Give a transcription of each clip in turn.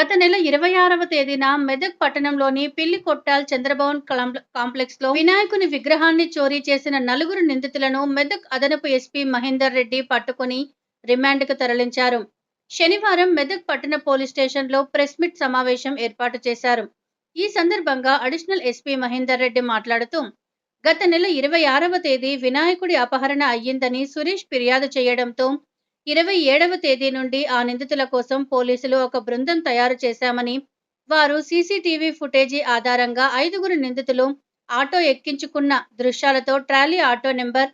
గత నెల ఇరవై ఆరవ తేదీన మెదక్ పట్టణంలోని పిల్లి కొట్టాల్ చంద్రభవన్ కాంప్లెక్స్లో వినాయకుని విగ్రహాన్ని చోరీ చేసిన నలుగురు నిందితులను మెదక్ అదనపు ఎస్పీ మహేందర్ రెడ్డి పట్టుకుని రిమాండ్కు తరలించారు. శనివారం మెదక్ పట్టణ పోలీస్ స్టేషన్లో ప్రెస్ మీట్ సమావేశం ఏర్పాటు చేశారు. ఈ సందర్భంగా అడిషనల్ ఎస్పీ మహేందర్ రెడ్డి మాట్లాడుతూ గత నెల ఇరవై ఆరవ తేదీ వినాయకుడి అపహరణ అయ్యిందని సురేష్ ఫిర్యాదు చేయడంతో ఇరవై ఏడవ తేదీ నుండి ఆ నిందితుల కోసం పోలీసులు ఒక బృందం తయారు చేశామని వారు సీసీటీవీ ఫుటేజీ ఆధారంగా ఐదుగురు నిందితులు ఆటో ఎక్కించుకున్న దృశ్యాలతో trolley auto number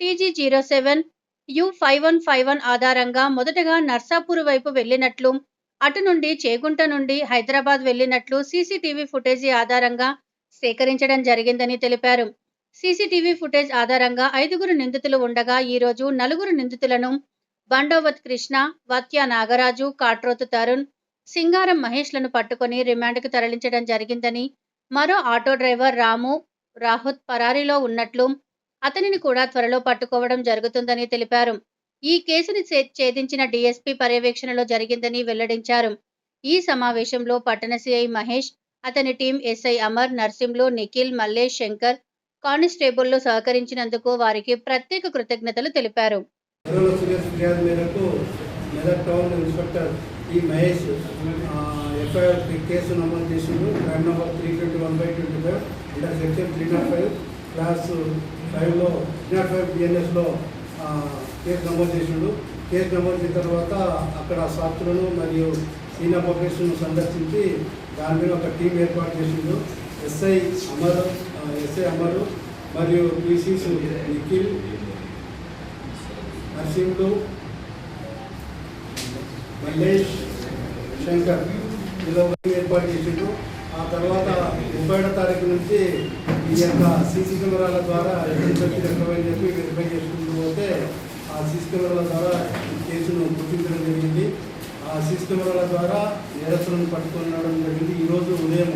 TG zero seven U five one five one ఆధారంగా మొదటగా నర్సాపూర్ వైపు వెళ్ళినట్లు అటు నుండి చేగుంట నుండి హైదరాబాద్ వెళ్ళినట్లు సీసీటీవీ ఫుటేజీ ఆధారంగా సేకరించడం జరిగిందని తెలిపారు. సీసీటీవీ ఫుటేజ్ ఆధారంగా ఐదుగురు నిందితులు ఉండగా ఈ రోజు నలుగురు నిందితులను బండోవత్ కృష్ణ వత్య నాగరాజు కాట్రోతు తరుణ్ సింగారం మహేష్లను పట్టుకొని రిమాండ్కు తరలించడం జరిగిందని మరో ఆటో డ్రైవర్ రాము రాహుత్ పరారీలో ఉన్నట్లు అతనిని కూడా త్వరలో పట్టుకోవడం జరుగుతుందని తెలిపారు. ఈ కేసుని ఛేదించిన డీఎస్పీ పర్యవేక్షణలో జరిగిందని వెల్లడించారు. ఈ సమావేశంలో పట్టణ సిఐ మహేష్ అతని టీం ఎస్ఐ అమర్ నర్సింలు నిఖిల్ మల్లేష్ శంకర్ కానిస్టేబుల్లు సహకరించినందుకు వారికి ప్రత్యేక కృతజ్ఞతలు తెలిపారు. కరోనా సురేష్ ఫిర్యాదు మేరకు మెదక్ టౌన్ ఇన్స్పెక్టర్ ఈ మహేష్ ఎఫ్ఐఆర్ కేసు నమోదు చేసిండు crime number three twenty one by twenty five under section three not five class ఫైవ్లో త్రీ నాట్ ఫైవ్ బిఎన్ఎస్లో కేసు నమోదు చేసిండు కేసు నమోదు చేసిన తర్వాత అక్కడ సాక్షులను మరియు సీనియర్ పబ్లిక్స్ను సందర్శించి దాని మీద ఒక టీం ఏర్పాటు చేసిండు ఎస్ఐ అమర్ ఎస్ఐ అమరు మరియు పీసీస్ నిఖిల్ నరసింహుడు మల్లేష్ శంకర్ ఇలా ఏర్పాటు చేసిండు. ఆ తర్వాత ముప్పై తారీఖు నుంచి ఈ యొక్క సీసీ కెమెరాల ద్వారా ఎక్కడికి వచ్చి చెప్పి వెరిఫై చేసుకుంటూ పోతే ఆ సీసీ కెమెరాల ద్వారా కేసును గుర్తించడం జరిగింది. ఆ సీసీ కెమెరాల ద్వారా నేరస్తులను పట్టుకునడం జరిగింది. ఈరోజు ఉదయం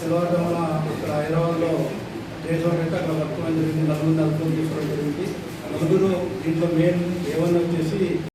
తెల్లవారుజామున ఇక్కడ హైదరాబాద్లో దేశం అక్కడ పట్టుకోవడం జరిగింది. నలుగురు నలుగురు తీసుకోవడం జరిగింది. అందులో దీంట్లో మెయిన్ ఏమన్నా వచ్చేసి